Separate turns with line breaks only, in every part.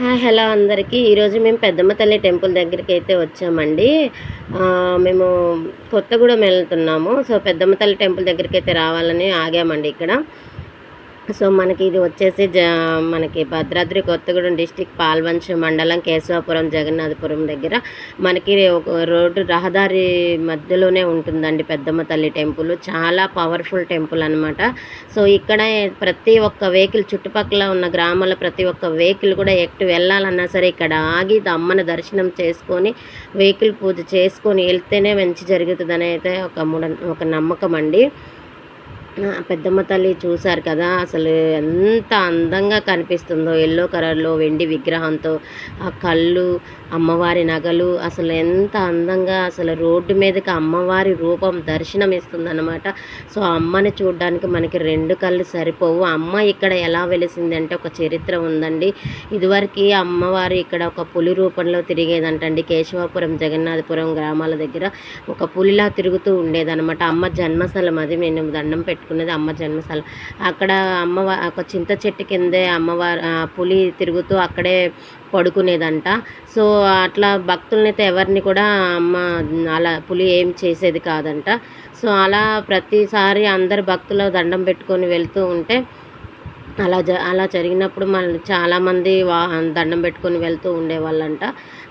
Hello అందరికీ. ఈరోజు మేము పెద్దమ్మ తల్లి టెంపుల్ దగ్గరికి అయితే వచ్చామండి. మేము కొత్తగూడెం వెళ్తున్నాము. సో పెద్దమ్మ తల్లి టెంపుల్ దగ్గరికి అయితే రావాలని ఆగామండి ఇక్కడ. సో మనకి ఇది వచ్చేసి జ మనకి భద్రాద్రి కొత్తగూడెం డిస్టిక్ పాల్వంచ మండలం కేశవాపురం జగన్నాథపురం దగ్గర. మనకి ఒక రోడ్డు రహదారి మధ్యలోనే ఉంటుందండి పెద్దమ్మ తల్లి టెంపుల్. చాలా పవర్ఫుల్ టెంపుల్ అనమాట సో ఇక్కడ ప్రతి ఒక్క వెహికల్ చుట్టుపక్కల ఉన్న గ్రామాల ప్రతి ఒక్క వెహికల్ కూడా ఎటు వెళ్ళాలన్నా సరే ఇక్కడ ఆగి అమ్మని దర్శనం చేసుకొని వెహికల్ పూజ చేసుకొని వెళ్తేనే మంచి జరుగుతుందని అయితే ఒక మూడ ఒక నమ్మకం అండి. పెద్దమ్మ తల్లి చూశారు కదా అసలు ఎంత అందంగా కనిపిస్తుందో ఎల్లో కలర్లో వెండి విగ్రహంతో ఆ కళ్ళు అమ్మవారి నగలు అసలు ఎంత అందంగా అసలు రోడ్డు మీదకి అమ్మవారి రూపం దర్శనం ఇస్తుందన్నమాట సో అమ్మని చూడడానికి మనకి రెండు కళ్ళు సరిపోవు. అమ్మ ఇక్కడ ఎలా వెలిసింది అంటే ఒక చరిత్ర ఉందండి. ఇదివరకు అమ్మవారు ఇక్కడ ఒక పులి రూపంలో తిరిగేదంటండి. కేశవాపురం జగన్నాథపురం గ్రామాల దగ్గర ఒక పులిలా తిరుగుతూ ఉండేదన్నమాట. అమ్మ జన్మస్థలం అది నేను దండం పెట్టు పెట్టుకునేది అమ్మ జన్మశాల అక్కడ అమ్మ ఒక చింత చెట్టు కిందే అమ్మవారు పులి తిరుగుతూ అక్కడే పడుకునేదంట. సో అట్లా భక్తులనైతే ఎవరిని కూడా అమ్మ అలా పులి ఏం చేసేది కాదంట. సో అలా ప్రతిసారి అందరు భక్తులు దండం పెట్టుకొని వెళ్తూ ఉంటే అలా జ అలా జరిగినప్పుడు మన చాలామంది వాహన దండం పెట్టుకొని వెళ్తూ ఉండేవాళ్ళంట.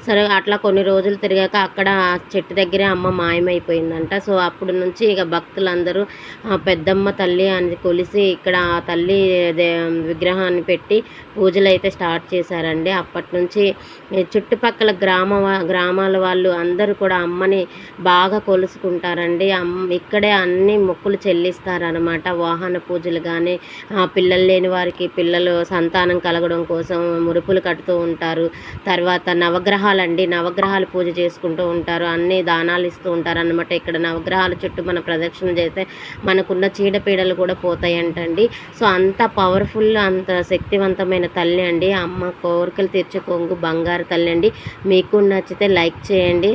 సరే అట్లా కొన్ని రోజులు తిరిగాక అక్కడ ఆ చెట్టు దగ్గరే అమ్మ మాయమైపోయిందంట. సో అప్పుడు నుంచి ఇక భక్తులందరూ ఆ పెద్దమ్మ తల్లి అని కొలిసి ఇక్కడ ఆ తల్లి దే- విగ్రహాన్ని పెట్టి పూజలు అయితే స్టార్ట్ చేశారండి. అప్పటి నుంచి చుట్టుపక్కల గ్రామ గ్రామాల వాళ్ళు అందరూ కూడా అమ్మని బాగా కొలుసుకుంటారండి. అమ్మ ఇక్కడే అన్ని మొక్కులు చెల్లిస్తారనమాట వాహన పూజలు కానీ పిల్లలు లేని వారికి పిల్లలు సంతానం కలగడం కోసం మురుపులు కడుతూ ఉంటారు. తర్వాత నవగ్రహాలండి. నవగ్రహాలు పూజ చేసుకుంటూ ఉంటారు. అన్ని దానాలు ఇస్తూ ఉంటారు అనమాట ఇక్కడ నవగ్రహాల చుట్టూ మన ప్రదక్షిణ చేస్తే మనకున్న చీడపీడలు కూడా పోతాయంటండి. సో అంత పవర్ఫుల్ అంత శక్తివంతమైన తల్లి అండి. అమ్మ కోరికలు తీర్చే కొంగు బంగారు తల్లి అండి. మీకు నచ్చితే లైక్ చేయండి.